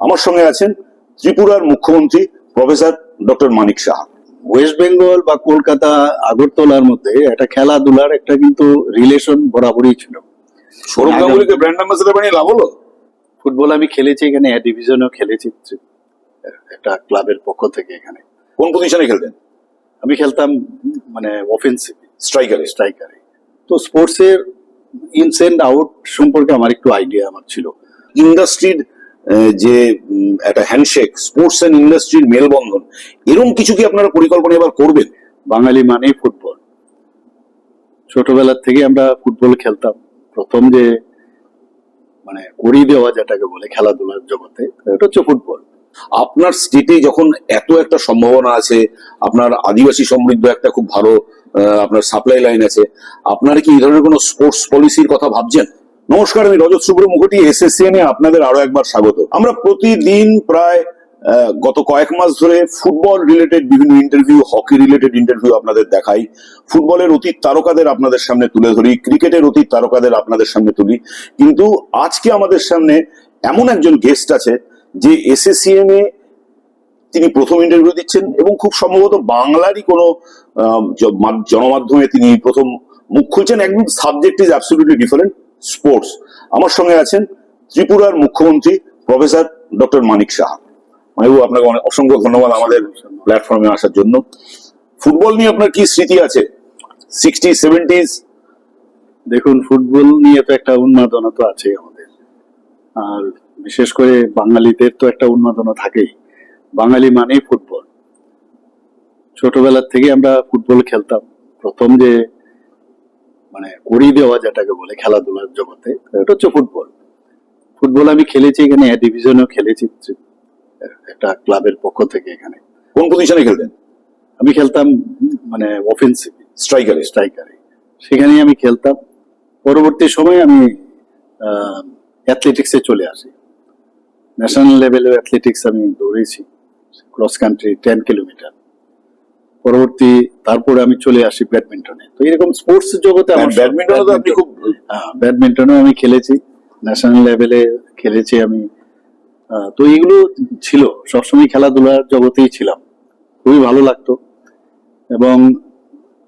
আমার সঙ্গে আছেন ত্রিপুরার মুখ্যমন্ত্রী professor doctor Manik Saha. West Bengal বা কলকাতা আগরতলার মধ্যে একটা খেলাধুলার একটা কিন্তু রিলেশন বরাবরই ছিল। সৌরভ গাঙ্গুলিকে ব্র্যান্ড অ্যাম্বাসেডর বানিয়ে লাভ হলো? ফুটবল আমি খেলেছি এখানে এ ডিভিশনেও খেলেছি। একটা ক্লাবের পক্ষ থেকে এখানে। কোন পজিশনে খেলতেন? আমি খেলতাম মানে অফেন্সিভ স্ট্রাইকারে স্ট্রাইকারে তো স্পোর্টসের ইনস এন্ড আউট সম্পর্কে আমার একটু আইডিয়া আমার ছিল। ইন্ডাস্ট্রির যে একটা হ্যান্ডশেক স্পোর্টস অ্যান্ড ইন্ডাস্ট্রির মেলবন্ধন এরকম কিছু কি আপনারা পরিকল্পনা এবার করবেন? বাঙালি মানেই ফুটবল। ছোটবেলার থেকে আমরা ফুটবল খেলতাম। প্রথম যে মানে করি দেওয়া যেটাকে বলে খেলাধুলার জগতে এটা হচ্ছে ফুটবল। আপনার স্টেটে যখন এত একটা সম্ভাবনা আছে আপনার আদিবাসী সমৃদ্ধ একটা খুব ভালো আপনার সাপ্লাই লাইন আছে আপনারা কি এই ধরনের কোনো স্পোর্টস পলিসির কথা ভাবছেন? নমস্কার, আমি রজত শুভ্র মুখোটি এসএসসিএন এ আপনাদের আরও একবার স্বাগত। আমরা প্রতিদিন প্রায় গত কয়েক মাস ধরে ফুটবল রিলেটেড বিভিন্ন ইন্টারভিউ হকি রিলেটেড ইন্টারভিউ আপনাদের দেখাই। ফুটবলের অতীত তারকাদের আপনাদের সামনে তুলে ধরি, ক্রিকেটের অতীত তারকাদের আপনাদের সামনে তুলি। কিন্তু আজকে আমাদের সামনে এমন একজন গেস্ট আছে, যে এসএসসিএম এ তিনি প্রথম ইন্টারভিউ দিচ্ছেন এবং খুব সম্ভবত বাংলারই কোনো জনমাধ্যমে তিনি প্রথম মুখ খুলছেন। একদম subject is absolutely different sports. আমার সঙ্গে আছেন ত্রিপুরার মুখ্যমন্ত্রী প্রফেসর ডক্টর মানিক সাহা। মানিকবাবু আপনাকে অনেক অসংখ্য ধন্যবাদ আমাদের প্ল্যাটফর্মে আসার জন্য। ফুটবল নিয়ে আপনার কি স্মৃতি আছে? সিক্সটি সেভেন্টিজ দেখুন, ফুটবল নিয়ে তো একটা উন্মাদনা তো আছেই আমাদের। আর বিশেষ করে বাঙালিদের তো একটা উন্মাদনা থাকেই। বাঙালি মানেই ফুটবল। ছোটবেলার থেকে আমরা ফুটবল খেলতাম। প্রথম যে মানে করি দেওয়া যেটাকে বলে খেলাধুলার জগতে এটা হচ্ছে ফুটবল। ফুটবল আমি খেলেছি এখানে এ ডিভিশনেও খেলেছি। একটা ক্লাবের পক্ষ থেকে এখানে। কোন পজিশনে খেলতেন? আমি খেলতাম মানে অফেন্সিভ স্ট্রাইকারে স্ট্রাইকারে সেখানেই আমি খেলতাম। পরবর্তী সময়ে আমি অ্যাথলেটিক্সে চলে আসি। ন্যাশনাল লেভেলে অ্যাথলেটিক্স আমি দৌড়েছি। ক্রস কান্ট্রি টেন কিলোমিটার পরবর্তী তারপরে আমি চলে আসি ব্যাডমিন্টনে। তো এরকম স্পোর্টস জগতে আমার ব্যাডমিন্টনে তো আপনি খুব হ্যাঁ ব্যাডমিন্টনেও আমি খেলেছি ন্যাশনাল লেভেলে খেলেছি আমি। তো এগুলো ছিল সবসময় খেলাধুলার জগতেই ছিলাম। খুবই ভালো লাগতো। এবং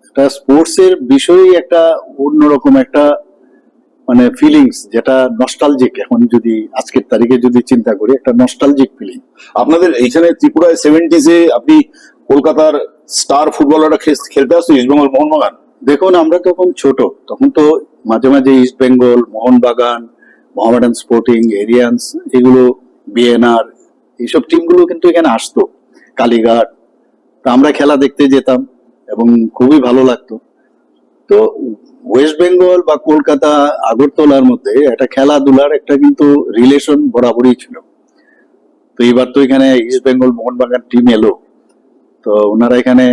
একটা স্পোর্টস এর বিষয়ই একটা অন্যরকম একটা মানে ফিলিংস যেটা নস্টালজিক এখন যদি আজকের তারিখে যদি চিন্তা করি একটা নস্টালজিক ফিলিং আপনাদের এইখানে ত্রিপুরায় সেভেন্টিজে আপনি কলকাতার স্টার ফুটবলাররা খেলতে আসতো ইস্টবেঙ্গল মোহনবাগান দেখুন আমরা তখন ছোট তখন তো মাঝে মাঝে East Bengal Mohunbagan Mohammedan sporting Aryans এগুলো বিএনআর এইসব টিমগুলো কিন্তু এখানে আসতো কালীঘাট। তো আমরা খেলা দেখতে যেতাম এবং খুবই ভালো লাগতো। তো ওয়েস্ট বেঙ্গল বা কলকাতা, আগরতলার মধ্যে একটা খেলাধুলার একটা কিন্তু রিলেশন বরাবরই ছিল। তো এবার তো এখানে ইস্ট বেঙ্গল মোহনবাগান টিম এলো। তো ওনারা এখানে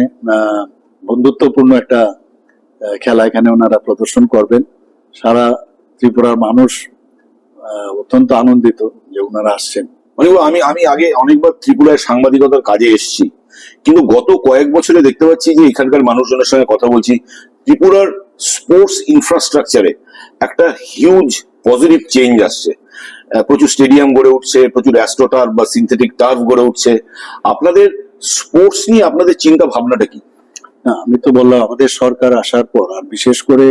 বন্ধুত্বপূর্ণ একটা খেলা এখানে ওনারা প্রদর্শন করবেন। সারা ত্রিপুরার মানুষ অত্যন্ত আনন্দিত যে ওনারা আসছেন। মানে আমি আমি আগে অনেকবার ত্রিপুরায় সাংবাদিকতার কাজে এসেছি। কিন্তু গত কয়েক বছরে দেখতে পাচ্ছি যে এখানকার মানুষজনের সঙ্গে কথা বলছি। ত্রিপুরার স্পোর্টস ইনফ্রাস্ট্রাকচারে একটা হিউজ পজিটিভ চেঞ্জ আসছে। প্রচুর স্টেডিয়াম গড়ে উঠছে, প্রচুর অ্যাস্ট্রোটার্ফ বা সিনথেটিক টার্ফ গড়ে উঠছে। আপনাদের স্পোর্টস নিয়ে আপনাদের চিন্তা ভাবনাটা কি? আমি তো বললাম, আমাদের সরকার আসার পর, আর বিশেষ করে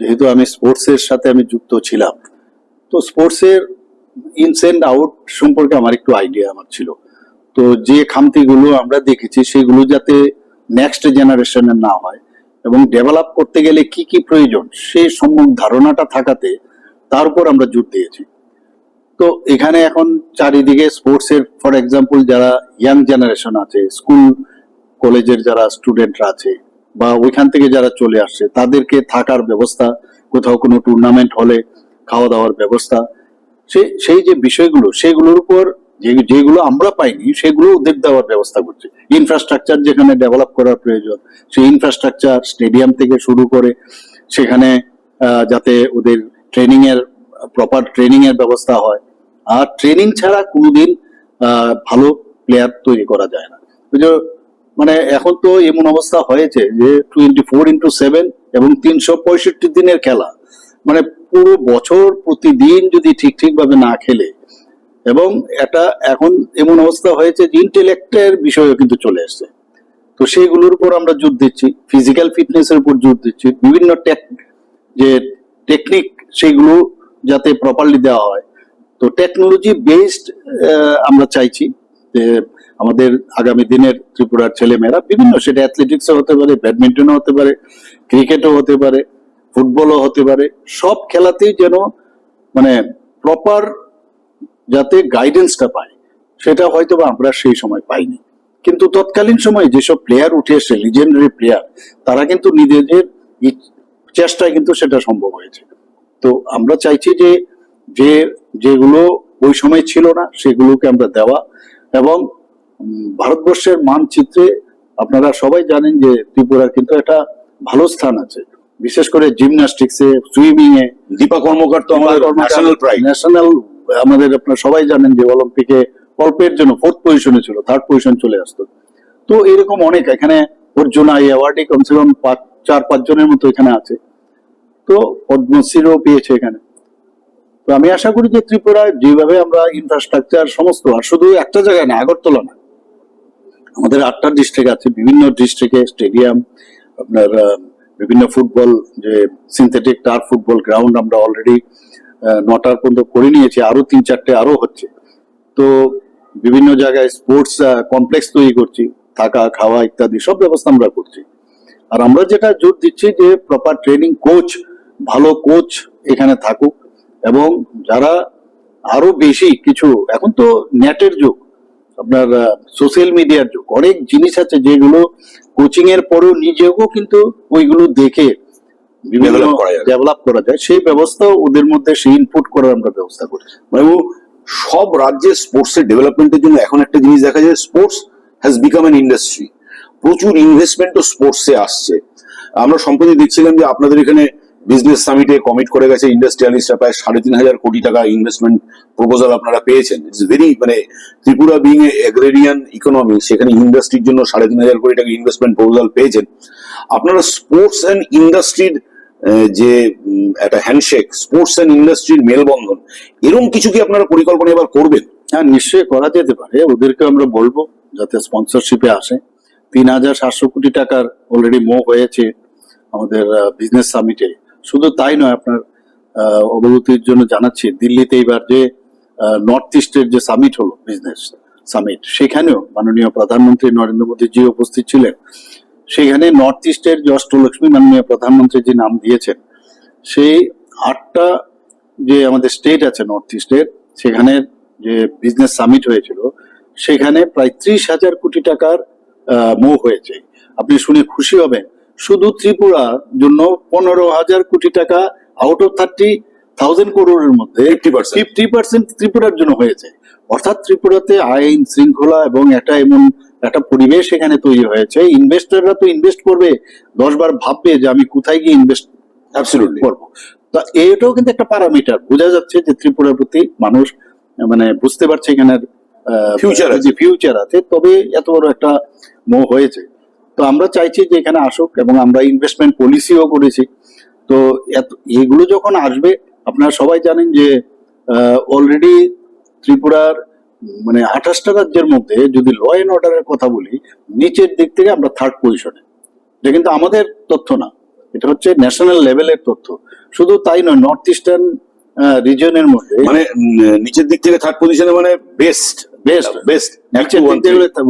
যেহেতু আমি স্পোর্টস এর সাথে আমি যুক্ত ছিলাম, তো স্পোর্টস এর ইনস এন্ড আউট সম্পর্কে আমার একটু আইডিয়া আমার ছিল। তো যে খামতিগুলো আমরা দেখেছি, সেগুলো যাতে নেক্সট জেনারেশনের না হয়। এবং ডেভেলপ করতে গেলে কি কি প্রয়োজন, সে সম্যক ধারণাটা থাকাতে তার উপর আমরা জোর দিয়েছি। তো এখানে এখন চারিদিকে স্পোর্টস এর ফর এক্সাম্পল যারা ইয়াং জেনারেশন আছে স্কুল কলেজের যারা স্টুডেন্টরা আছে, বা ওইখান থেকে যারা চলে আসছে, তাদেরকে থাকার ব্যবস্থা, কোথাও কোনো টুর্নামেন্ট হলে খাওয়া দাওয়ার ব্যবস্থা সেই সেই যে বিষয়গুলো, সেগুলোর উপর যেগুলো আমরা পাইনি, সেগুলো ওদের দেওয়ার ব্যবস্থা করছে। ইনফ্রাস্ট্রাকচার যেখানে ডেভেলপ করার প্রয়োজন, সেই ইনফ্রাস্ট্রাকচার স্টেডিয়াম থেকে শুরু করে সেখানে যাতে ওদের ট্রেনিং এর প্রপার ট্রেনিং এর ব্যবস্থা হয়। আর ট্রেনিং ছাড়া কোনোদিন ভালো প্লেয়ার তৈরি করা যায় না। মানে এখন তো এমন অবস্থা হয়েছে যে টোয়েন্টি ফোর ইন্টু সেভেন এবং তিনশো পঁয়ষট্টি দিনের খেলা মানে পুরো বছর প্রতিদিন যদি ঠিক ঠিকভাবে না খেলে এবং এটা এখন এমন অবস্থা হয়েছে যে ইন্টেলেক্টের বিষয়ও কিন্তু চলে এসছে। তো সেইগুলোর উপর আমরা জোর দিচ্ছি ফিজিক্যাল ফিটনেসের উপর জোর দিচ্ছি, বিভিন্ন টেক যে টেকনিক সেগুলো যাতে প্রপারলি দেওয়া হয়। তো টেকনোলজি বেসড আমরা চাইছি যে আমাদের আগামী দিনের ত্রিপুরার ছেলেমেয়েরা, বিভিন্ন সেটা অ্যাথলেটিক্সও হতে পারে ব্যাডমিন্টনও হতে পারে ক্রিকেটও হতে পারে ফুটবলও হতে পারে, সব খেলাতেই যেন মানে প্রপার যাতে গাইডেন্সটা পায় সেটা হয়তো বা আমরা সেই সময় পাইনি। কিন্তু তৎকালীন সময়ে যেসব প্লেয়ার উঠে এসে লিজেন্ডারি প্লেয়ার তারা কিন্তু নিজেদের চেষ্টায় কিন্তু সেটা সম্ভব হয়েছে। তো আমরা চাইছি যে যে যেগুলো ওই সময় ছিল না সেগুলোকে আমরা দেওয়া এবং ভারতবর্ষের মানচিত্রে আপনারা সবাই জানেন যে ত্রিপুরার কিন্তু একটা ভালো স্থান আছে। বিশেষ করে জিমন্যাস্টিক্সে সুইমিং এ দীপা কর্মকার তো আমাদের ন্যাশনাল আমাদের আপনারা সবাই জানেন যে অলিম্পিকে অল্পের জন্য ফোর্থ পজিশনে ছিল থার্ড পজিশন চলে আসতো। তো এরকম অনেক, এখানে অর্জুনা এই অ্যাওয়ার্ডে কমসে কম পাঁচ, চার, পাঁচ জনের মতো এখানে আছে। তো পদ্মশ্রীও পেয়েছে এখানে। তো আমি আশা করি যে ত্রিপুরায় যেভাবে আমরা ইনফ্রাস্ট্রাকচার সমস্ত, আর শুধু একটা জায়গায় না, আগরতলা না, আমাদের আটটা ডিস্ট্রিক্ট আছে, বিভিন্ন ডিস্ট্রিক্টে স্টেডিয়াম আপনার বিভিন্ন ফুটবল যে সিনথেটিক টার ফুটবল গ্রাউন্ড আমরা অলরেডি নটার পর্যন্ত করে নিয়েছে, আরও তিন চারটে আরও হচ্ছে। তো বিভিন্ন জায়গায় স্পোর্টস কমপ্লেক্স তৈরি করছি, থাকা, খাওয়া ইত্যাদি, সব ব্যবস্থা আমরা করছি। আর আমরা যেটা জোর দিচ্ছি যে প্রপার ট্রেনিং কোচ ভালো কোচ এখানে থাকুক এবং যারা আরও বেশি কিছু, এখন তো নেটের যুগ, আপনার সোশ্যাল মিডিয়ার যুগ। অনেক জিনিস আছে যেগুলো কোচিং এর পরেও নিজেও কিন্তু ওইগুলো দেখে ডেভেলপ করা যায়। সেই ব্যবস্থা ওদের মধ্যে সেই ইনপুট করার আমরা ব্যবস্থা করি বাবু সব রাজ্যে স্পোর্টস এর ডেভেলপমেন্টের জন্য এখন একটা জিনিস দেখা যায় sports has become an industry প্রচুর ইনভেস্টমেন্ট ইনভেস্টমেন্টও স্পোর্টসে আসছে। আমরা সম্প্রতি দেখছিলাম যে আপনাদের এখানে বিজনেস সামিটে কমিট করে গেছে ইন্ডাস্ট্রিয়ালিস্টরা প্রায় সাড়ে তিন হাজার কোটি টাকা ইনভেস্টমেন্ট প্রপোজাল আপনারা পেয়েছেন। ইটস ভেরি মানে Tripura being a agrarian economy সেখানে ইন্ডাস্ট্রির জন্য সাড়ে তিন হাজার কোটি টাকা ইনভেস্টমেন্ট প্রপোজাল পেয়েছেন। আপনারা স্পোর্টস অ্যান্ড ইন্ডাস্ট্রির যে একটা হ্যান্ডশেক স্পোর্টস অ্যান্ড ইন্ডাস্ট্রির মেলবন্ধন এরকম কিছু কি আপনারা পরিকল্পনা এবার করবেন? হ্যাঁ নিশ্চয়ই করা যেতে পারে। ওদেরকে আমরা বলব যাতে স্পন্সরশিপে আসে। তিন হাজার সাতশো কোটি টাকার অলরেডি মো হয়েছে আমাদের বিজনেস সামিটে শুধু তাই নয়, আপনার অবগতির জন্য জানাচ্ছি, দিল্লিতে এবার যে নর্থ ইস্টের যে সামিট হলো বিজনেস সামিট সেখানেও মাননীয় প্রধানমন্ত্রী নরেন্দ্র মোদীজি উপস্থিত ছিলেন। সেখানে নর্থ ইস্টের যে অষ্টলক্ষ্মী মাননীয় প্রধানমন্ত্রী যে নাম দিয়েছেন, সেই আটটা যে আমাদের স্টেট আছে নর্থ ইস্টের সেখানে যে বিজনেস সামিট হয়েছিল, সেখানে প্রায় ত্রিশ হাজার কোটি টাকার মুভ হয়েছে। আপনি শুনে খুশি হবেন শুধু ত্রিপুরার জন্য পনেরো হাজার কোটি টাকা আউট অফ থার্টি থাউজেন্ড করোড়ের মধ্যে 50% ফিফটি পার্সেন্ট ত্রিপুরার জন্য হয়েছে। অর্থাৎ ত্রিপুরাতে আইন শৃঙ্খলা এবং একটা এমন একটা পরিবেশ এখানে তৈরি হয়েছে। ইনভেস্টররা তো ইনভেস্ট করবে দশ বার ভাববে যে আমি কোথায় গিয়ে ইনভেস্ট অ্যাবসলিউটলি করব। তা এটাও কিন্তু একটা প্যারামিটার বোঝা যাচ্ছে যে ত্রিপুরার প্রতি মানুষ মানে বুঝতে পারছে এখানের ফিউচার আছে। ফিউচার আছে তবে এত বড় একটা মোহ হয়েছে। তো আমরা চাইছি যে এখানে আসুক এবং আমরা ইনভেস্টমেন্ট পলিসিও করেছি। তো এত এগুলো যখন আসবে আপনারা সবাই জানেন যে অলরেডি ত্রিপুরার মানে আঠাশটা রাজ্যের মধ্যে যদি ল অ্যান্ড অর্ডারের কথা বলি নিচের দিক থেকে আমরা থার্ড পজিশনে এটা কিন্তু আমাদের তথ্য না। এটা হচ্ছে ন্যাশনাল লেভেলের তথ্য। শুধু তাই নয় নর্থ ইস্টার্ন রিজনের মধ্যে মানে নিচের দিক থেকে থার্ড পজিশনে মানে best best best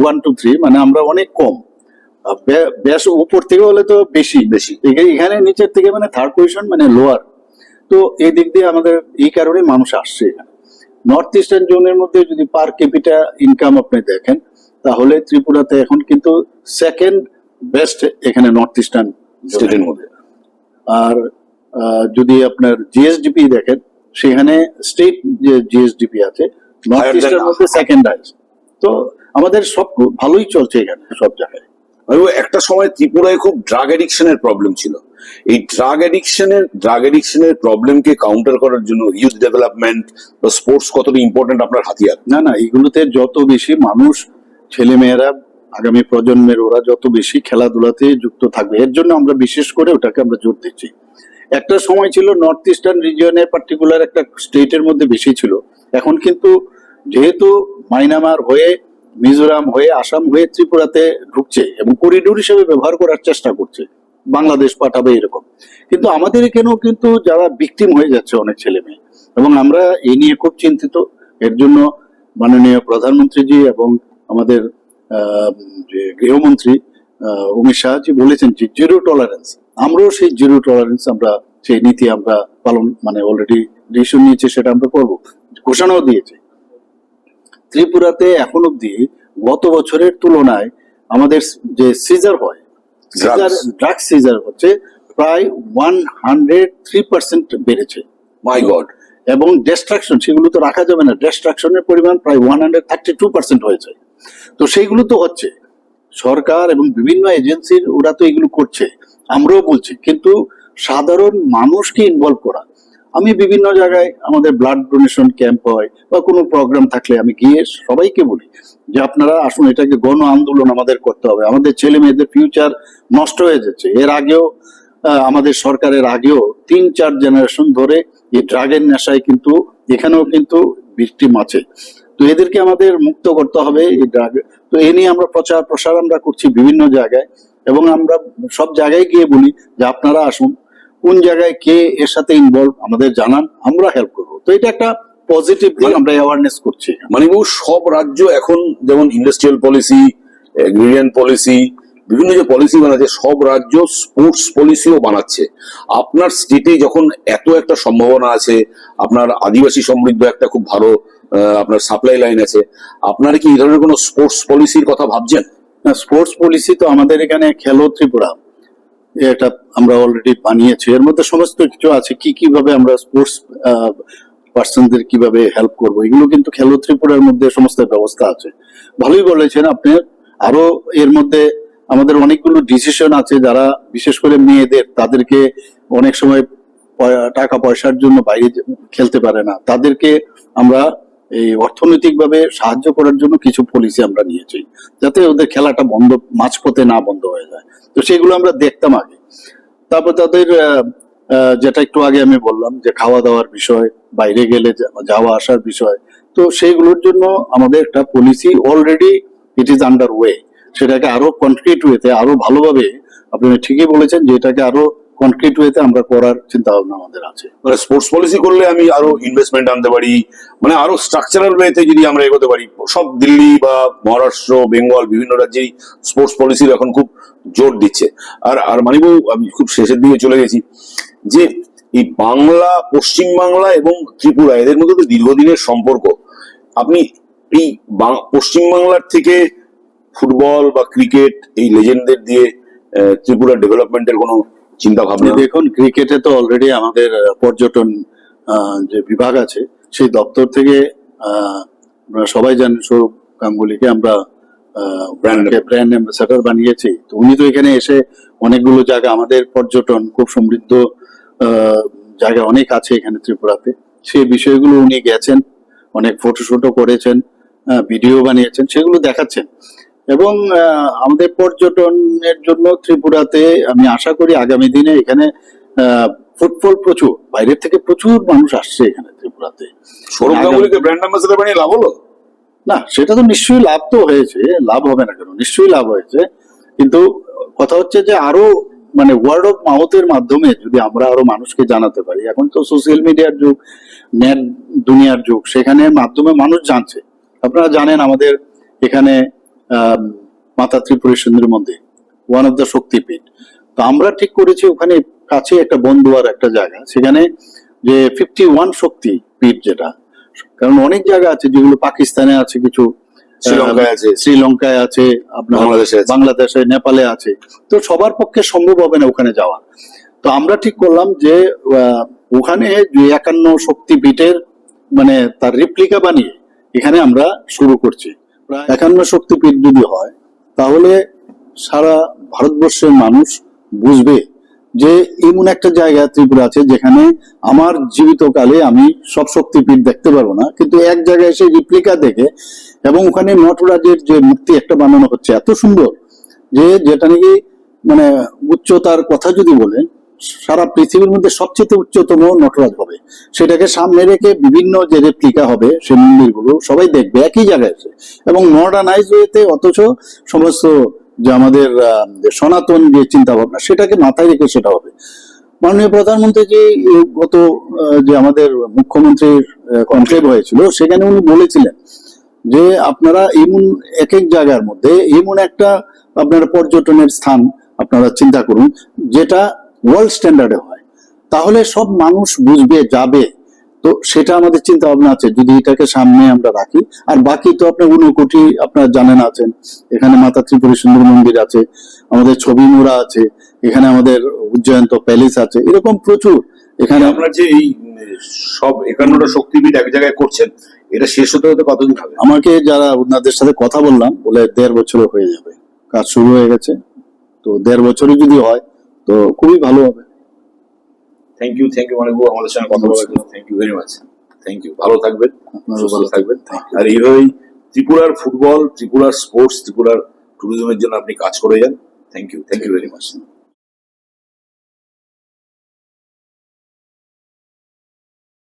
one two three মানে আমরা অনেক কম। আর বে- বেশ উপর থেকে হলে তো বেশি। বেশি। এখানে- নিচের থেকে মানে থার্ড পজিশন মানে লোয়ার তো এই দিক দিয়ে আমাদের এই কারণে মানুষ আসছে এখানে। নর্থ ইস্টার্ন জোনের মধ্যে যদি পার ক্যাপিটা ইনকাম আপনি দেখেন তাহলে ত্রিপুরাতে এখন কিন্তু সেকেন্ড বেস্ট এখানে নর্থ ইস্টার্ন স্টেটের মধ্যে। আর যদি আপনার জিএসডিপি দেখেন সেখানে স্টেট যে জিএসডিপি আছে নর্থ than- মধ্যে সেকেন্ড হাইস্ট তো আমাদের সব ভালোই চলছে এখানে সব জায়গায়। একটা সময় ত্রিপুরায় খুব ড্রাগ অ্যাডিকশনের প্রবলেম ছিল। এই ড্রাগ অ্যাডিকশনের ড্রাগ অ্যাডিকশনের প্রবলেমকে কাউন্টার করার জন্য ইউথ ডেভেলপমেন্ট বা স্পোর্টস কতটা ইম্পর্টেন্ট আপনার হাতিয়ার? না না এগুলোতে যত বেশি মানুষ ছেলে মেয়েরা আগামী প্রজন্মের ওরা যত বেশি খেলাধুলাতে যুক্ত থাকবে, এর জন্য আমরা বিশেষ করে ওটাকে আমরা জোর দিচ্ছি। একটা সময় ছিল নর্থ ইস্টার্ন রিজিয়নে পার্টিকুলার একটা স্টেটের মধ্যে বেশি ছিল। এখন কিন্তু যেহেতু মাইনামার হয়ে মিজোরাম হয়ে আসাম হয়ে ত্রিপুরাতে ঢুকছে এবং করিডোর হিসেবে ব্যবহার করার চেষ্টা করছে। বাংলাদেশ পাঠাবে এরকম। কিন্তু আমাদের এখানেও কিন্তু যারা ভিকটিম হয়ে যাচ্ছে অনেক ছেলে মেয়ে, এবং আমরা এই নিয়ে খুব চিন্তিত। এর জন্য মাননীয় প্রধানমন্ত্রীজি এবং আমাদের যে গৃহমন্ত্রী অমিত শাহজি বলেছেন যে জিরো টলারেন্স আমরাও সেই জিরো টলারেন্স আমরা, সেই নীতি আমরা পালন মানে অলরেডি ডিসিশন নিয়েছে, সেটা আমরা করব। ঘোষণাও দিয়েছে। ত্রিপুরাতে এখন অব্দি গত বছরের তুলনায় আমাদের যে সিজার হয় সিজার ড্রাগ সিজার হচ্ছে প্রায় ওয়ান হান্ড্রেড থ্রি পার্সেন্ট বেড়েছে। মাই গড এবং ডিস্ট্রাকশন সেগুলো তো রাখা যাবে না ডিস্ট্রাকশনের পরিমাণ প্রায় one hundred thirty two percent হয়েছে। তো সেইগুলো তো হচ্ছে। সরকার এবং বিভিন্ন এজেন্সির ওরা তো এগুলো করছে আমরাও বলছি। কিন্তু সাধারণ মানুষকে ইনভলভ করা আমি বিভিন্ন জায়গায় আমাদের ব্লাড ডোনেশন ক্যাম্প হয় বা কোনো প্রোগ্রাম থাকলে আমি গিয়ে সবাইকে বলি যে আপনারা আসুন, এটাকে গণ আন্দোলন আমাদের করতে হবে। আমাদের ছেলে মেয়েদের ফিউচার নষ্ট হয়ে যাচ্ছে। এর আগেও আমাদের সরকারের আগেও তিন, চার জেনারেশন ধরে এই ড্রাগের নেশায় কিন্তু, এখানেও কিন্তু ভিকটিম আছে। তো এদেরকে আমাদের মুক্ত করতে হবে এই ড্রাগ তো এ নিয়ে আমরা প্রচার প্রসার আমরা করছি বিভিন্ন জায়গায় এবং আমরা সব জায়গায় গিয়ে বলি যে আপনারা আসুন কোন জায়গায় কে এর সাথে ইনভলভ আমাদের জানান আমরা হেল্প করব। তো এটা একটা পজিটিভ দিক আমরা অ্যাওয়ারনেস করছি। মানিবাবু সব রাজ্য এখন যেমন ইন্ডাস্ট্রিয়াল পলিসি এগ্রিরিয়ান পলিসি বিভিন্ন যে পলিসি বানাচ্ছে সব রাজ্য স্পোর্টস পলিসিও বানাচ্ছে। আপনার স্টেটে যখন এত একটা সম্ভাবনা আছে আপনার আদিবাসী সমৃদ্ধ একটা খুব ভালো আপনার সাপ্লাই লাইন আছে আপনারা কি এই ধরনের কোনো স্পোর্টস পলিসির কথা ভাবছেন? স্পোর্টস পলিসি তো আমাদের এখানে খেলো ত্রিপুরা। এটা আমরা অলরেডি বানিয়েছি। এর মধ্যে সমস্ত কিছু আছে। কি, কীভাবে আমরা স্পোর্টস পার্সনদের কীভাবে হেল্প করব? এগুলো কিন্তু খেলো ত্রিপুরার মধ্যে সমস্ত ব্যবস্থা আছে। ভালোই বলেছেন আপনি। আরও এর মধ্যে আমাদের অনেকগুলো ডিসিশন আছে যারা, বিশেষ করে মেয়েদের, তাদেরকে অনেক সময় টাকা পয়সার জন্য বাইরে খেলতে পারে না। তাদেরকে আমরা এই অর্থনৈতিকভাবে সাহায্য করার জন্য কিছু পলিসি আমরা নিয়েছি, যাতে ওদের খেলাটা বন্ধ, মাঝপথে না বন্ধ হয়ে যায়। তো সেগুলো আমরা দেখতাম আগে। তারপর তাদের যেটা একটু আগে আমি বললাম যে খাওয়া দাওয়ার বিষয়, বাইরে গেলে যাওয়া আসার বিষয়, তো সেইগুলোর জন্য আমাদের একটা policy already it is under way সেটাকে আরও কনক্রিট ওয়েতে আরও ভালোভাবে, আপনি ঠিকই বলেছেন যে এটাকে আরও কনক্রিট ওয়েতে আমরা করার চিন্তা ভাবনা আমাদের আছে। মানে স্পোর্টস পলিসি করলে আমি আরও ইনভেস্টমেন্ট আনতে পারি মানে আরও স্ট্রাকচারাল ওয়েতে যদি আমরা এগোতে পারি, সব দিল্লি বা মহারাষ্ট্র, বেঙ্গল, বিভিন্ন রাজ্যেই স্পোর্টস পলিসির এখন খুব জোর দিচ্ছে। আর আর মানিবাবু আমি খুব শেষের দিকে চলে গেছি, যে এই বাংলা, পশ্চিম বাংলা এবং ত্রিপুরা, এদের মধ্যে দীর্ঘদিনের সম্পর্ক। আপনি এই পশ্চিম বাংলার থেকে ফুটবল বা ক্রিকেট এই লেজেন্ডদের দিয়ে ত্রিপুরা ডেভেলপমেন্টের কোনো চিন্তা ভাবনা দেখুন ক্রিকেটে তো অলরেডি আমাদের পর্যটন যে বিভাগ আছে সেই দপ্তর থেকে সবাই জানেন সৌরভ গাঙ্গুলিকে আমরা ব্র্যান্ড অ্যাম্বাসাডার বানিয়েছি। তো উনি তো এখানে এসে অনেকগুলো জায়গা আমাদের পর্যটন খুব সমৃদ্ধ আহ, জায়গা অনেক আছে এখানে ত্রিপুরাতে। সেই বিষয়গুলো উনি গেছেন অনেক ফটোশুটও করেছেন ভিডিও বানিয়েছেন সেগুলো দেখাচ্ছেন। এবং আমাদের পর্যটনের জন্য ত্রিপুরাতে আমি আশা করি আগামী দিনে এখানে ফুটবল প্রচুর বাইরের থেকে প্রচুর মানুষ আসছে এখানে ত্রিপুরাতে। সৌরভ গাঙ্গুলিকে ব্র্যান্ড অ্যাম্বাসেডর বানিয়ে লাভ হলো? না সেটা তো নিশ্চয়ই লাভ তো হয়েছে লাভ হবে না কেন? নিশ্চয়ই লাভ হয়েছে। কিন্তু কথা হচ্ছে যে আরও মানে ওয়ার্ড অফ মাউথের মাধ্যমে যদি আমরা আরও মানুষকে জানাতে পারি এখন তো সোশ্যাল মিডিয়ার যুগ নেট দুনিয়ার যুগ সেখানে মাধ্যমে মানুষ জানছে। আপনারা জানেন আমাদের এখানে মাতা ত্রিপুরেশ্বরীর মধ্যে ওয়ান অফ দ্য শক্তিপীঠ। তো আমরা ঠিক করেছি ওখানে কাছে একটা বন্ধুয়ার একটা জায়গা সেখানে যে ফিফটি ওয়ান শক্তি পীঠ যেটা কারণ অনেক জায়গা আছে যেগুলো পাকিস্তানে আছে কিছু শ্রীলঙ্কায় আছে। শ্রীলঙ্কায় আছে আপনার বাংলাদেশে নেপালে আছে। তো সবার পক্ষে সম্ভব হবে না ওখানে যাওয়া। তো আমরা ঠিক করলাম যে ওখানে যে একান্ন শক্তিপীঠের মানে তার রিপ্লিকা বানিয়ে এখানে আমরা শুরু করছি। একান্ন শক্তিপীঠ যদি হয়, তাহলে সারা ভারতবর্ষের মানুষ বুঝবে যে এমন একটা জায়গা ত্রিপুরা আছে যেখানে আমার জীবিতকালে আমি সব শক্তিপীঠ দেখতে পারব না। কিন্তু এক জায়গায় এসে রিপ্লিকা দেখে এবং ওখানে নটরাজের যে মূর্তি একটা বানানো হচ্ছে, এত সুন্দর যে যেটা নাকি মানে উচ্চতার কথা যদি বলেন সারা পৃথিবীর মধ্যে সবচেয়ে উচ্চতম নটরাজ হবে। সেটাকে সামনে রেখে বিভিন্ন যে রেপ্লিকা হবে, সে মন্দিরগুলো সবাই দেখবে, একই জায়গায় আছে। এবং মডার্নাইজ ওয়েতে অথচ সমস্ত যে আমাদের সনাতন যে চিন্তা ভাবনা সেটাকে মাথায় রেখে সেটা হবে। মাননীয় প্রধানমন্ত্রী গত যে আমাদের মুখ্যমন্ত্রীর কনক্লেভ হয়েছিল, সেখানে উনি বলেছিলেন যে আপনারা এমন এক এক জায়গার মধ্যে এমন একটা আপনার পর্যটনের স্থান আপনারা চিন্তা করুন, যেটা ওয়ার্ল্ড স্ট্যান্ডার্ডে হয়। তাহলে সব মানুষ বুঝবে যাবে। তো সেটা আমাদের চিন্তা ভাবনা আছে। যদি এটাকে সামনে আমরা রাখি আর বাকি তো আপনার ঊনকোটি আপনারা জানেন আছেন। এখানে মাতা ত্রিপুরী সুন্দর মন্দির আছে আমাদের ছবি মোড়া আছে এখানে আমাদের উজ্জয়ন্ত প্যালেস আছে এরকম প্রচুর। এখানে আপনার যে এই সব একান্নটা শক্তিপীঠ এক জায়গায় করছেন এটা শেষ হতে হতে কতদিন হবে? আমাকে যারা ওনাদের সাথে কথা বললাম বলে দেড় বছরে হয়ে যাবে। কাজ শুরু হয়ে গেছে তো দেড় বছরে যদি হয় তো খুবই ভালো হবে। থ্যাংক ইউ থ্যাংক ইউ অনেকবু আমাদের সঙ্গে কথা বলার জন্য। Thank you very much thank you ভালো থাকবেন আপনারও ভালো থাকবেন. আর এইভাবেই ত্রিপুরার ফুটবল ত্রিপুরার স্পোর্টস ত্রিপুরার ট্যুরিজমের জন্য আপনি কাজ করে যান। Thank you thank you very much